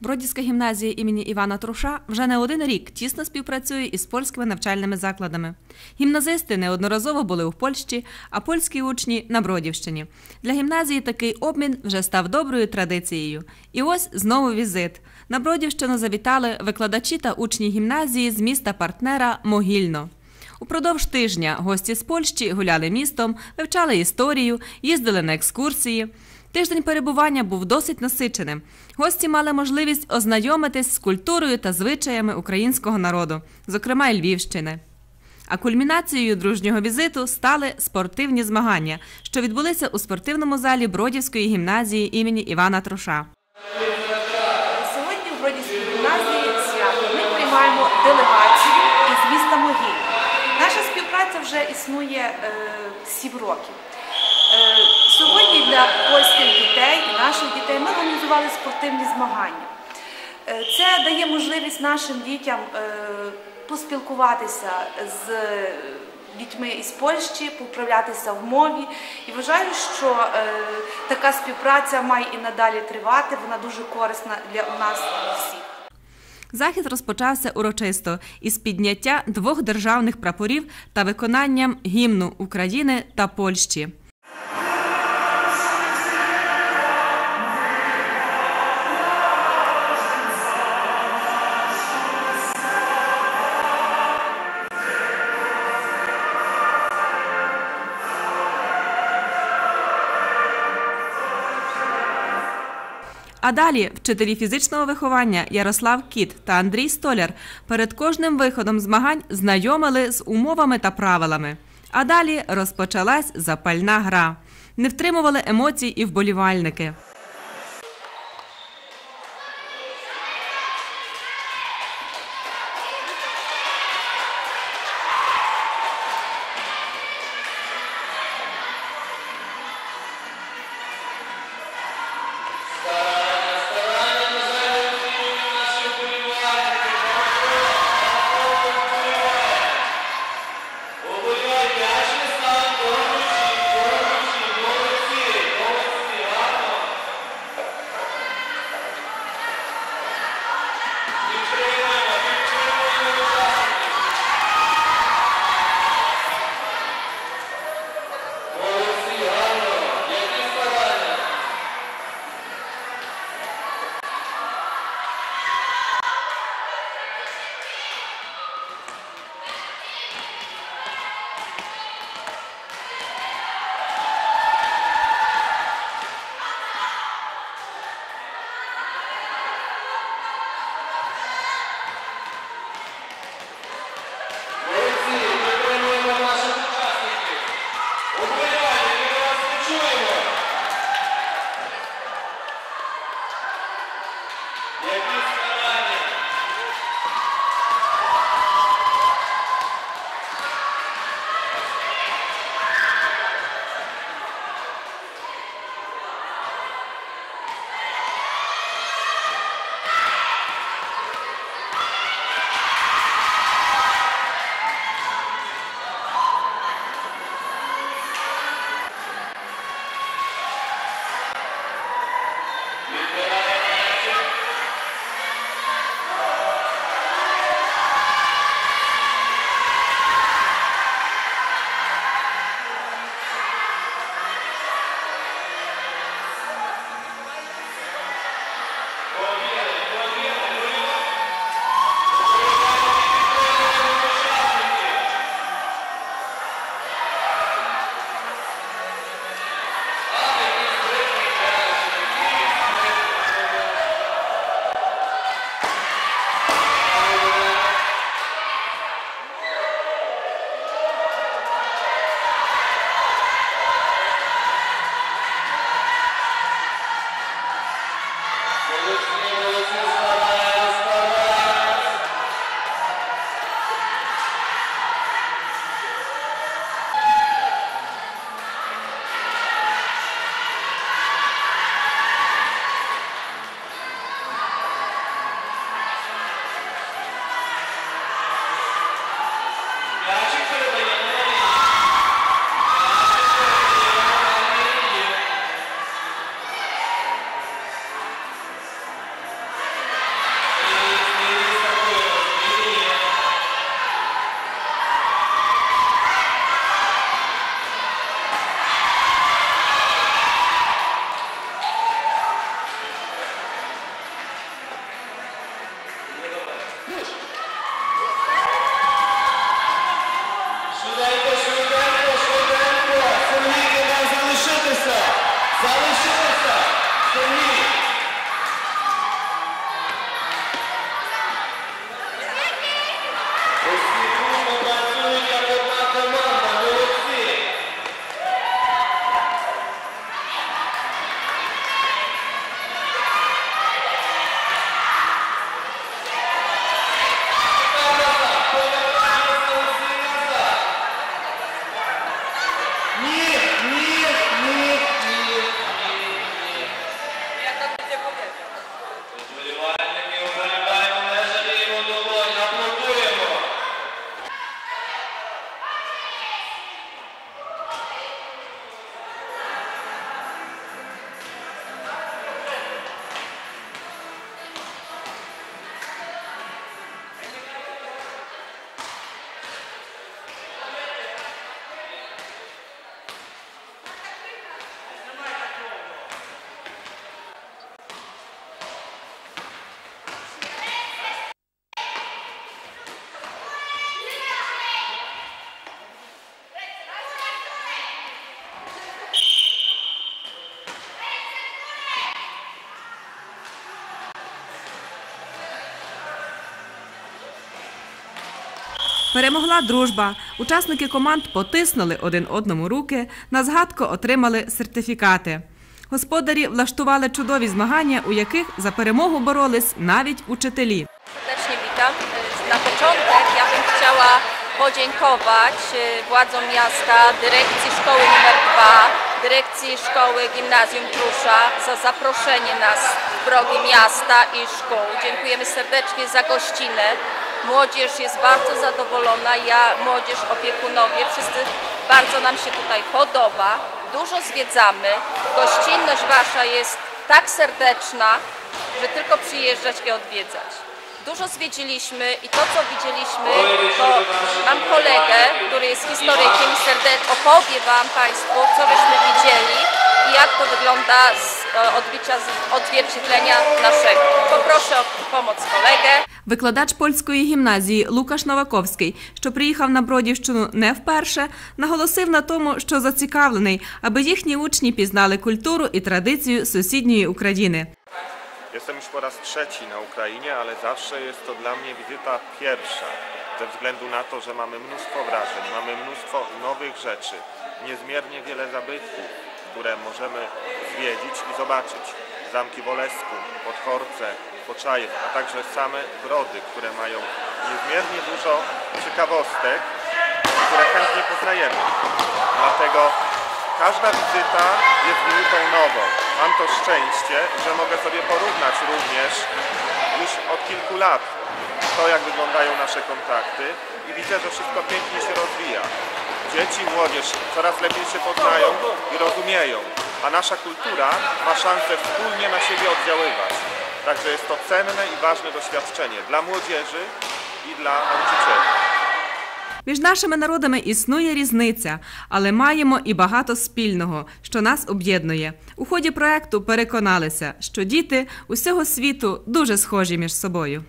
Бродівська гімназія імені Івана Труша вже не один рік тісно співпрацює із польськими навчальними закладами. Гімназисти неодноразово були у Польщі, а польські учні на Бродівщині. Для гімназії такий обмін вже став доброю традицією. І ось знову візит. На Бродівщину завітали викладачі та учні гімназії з міста партнера Могільно. Упродовж тижня гості з Польщі гуляли містом, вивчали історію, їздили на екскурсії. Тиждень перебування був досить насиченим. Гості мали можливість ознайомитись з культурою та звичаями українського народу, зокрема і Львівщини. А кульмінацією дружнього візиту стали спортивні змагання, що відбулися у спортивному залі Бродівської гімназії імені Івана Троша. Сьогодні в Бродівській гімназії свято. Ми приймаємо делегацію із міста Могилів. Наша співпраця вже існує е, років. Е, сьогодні для польських дітей наших дітей ми організували спортивні змагання. Е, це дає можливість нашим дітям е, поспілкуватися з дітьми із Польщі, поправлятися в мові. І вважаю, що така співпраця має і надалі тривати. Вона дуже корисна для нас всіх. Захід розпочався урочисто із підняття двох державних прапорів та виконанням гімну України та Польщі. А далі вчителі фізичного виховання Ярослав Кіт та Андрій Столяр перед кожним виходом змагань знайомили з умовами та правилами. А далі розпочалась запальна гра. Не втримували емоцій і вболівальники. Stop. Today Перемогла дружба. Учасники команд потиснули один одному руки, на згадку отримали сертифікати. Господарі влаштували чудові змагання, у яких за перемогу боролись навіть учителі. Serdecznie witam. Na początek ja bym chciała podziękować e, władzom miasta, dyrekcji szkoły nr 2, dyrekcji szkoły gimnazjum Trusza za zaproszenie nas w progi miasta i szkół. Dziękujemy serdecznie za gościnę. Młodzież jest bardzo zadowolona, ja, młodzież, opiekunowie, wszyscy bardzo nam się tutaj podoba. Dużo zwiedzamy. Gościnność wasza jest tak serdeczna, że tylko przyjeżdżać i odwiedzać. Dużo zwiedziliśmy i to, co widzieliśmy, to mam kolegę, który jest historykiem serdecznie opowie Wam Państwu, co żeśmy widzieli i jak to wygląda z e, odbicia, z odzwierciedlenia naszego. Poproszę o pomoc kolegę. Викладач польської гімназії Лукаш Новаковський, що приїхав на Бродівщину не вперше, наголосив на тому, що зацікавлений, аби їхні учні пізнали культуру і традицію сусідньої України. Jestem już po raz trzeci na Ukrainie, ale zawsze jest to dla mnie wizyta pierwsza. Ze względu na to, że mamy mnóstwo wrażeń, mamy mnóstwo nowych rzeczy, niezmiernie wiele zabytków, które możemy zwiedzić i zobaczyć. Zamki Bolesku, Podchorce, Poczajew, a także same brody, które mają niezmiernie dużo ciekawostek, które chętnie poznajemy. Dlatego każda wizyta jest wizytą nową. Mam to szczęście, że mogę sobie porównać również już od kilku lat to, jak wyglądają nasze kontakty i widzę, że wszystko pięknie się rozwija. Dzieci, młodzież coraz lepiej się poznają i rozumieją, a nasza kultura ma szansę wspólnie na siebie oddziaływać. Także jest to cenne i ważne doświadczenie dla młodzieży i dla nauczycieli. Між нашими народами існує різниця, але маємо і багато спільного, що нас об'єднує. У ході проекту переконалися, що діти усього світу дуже схожі між собою.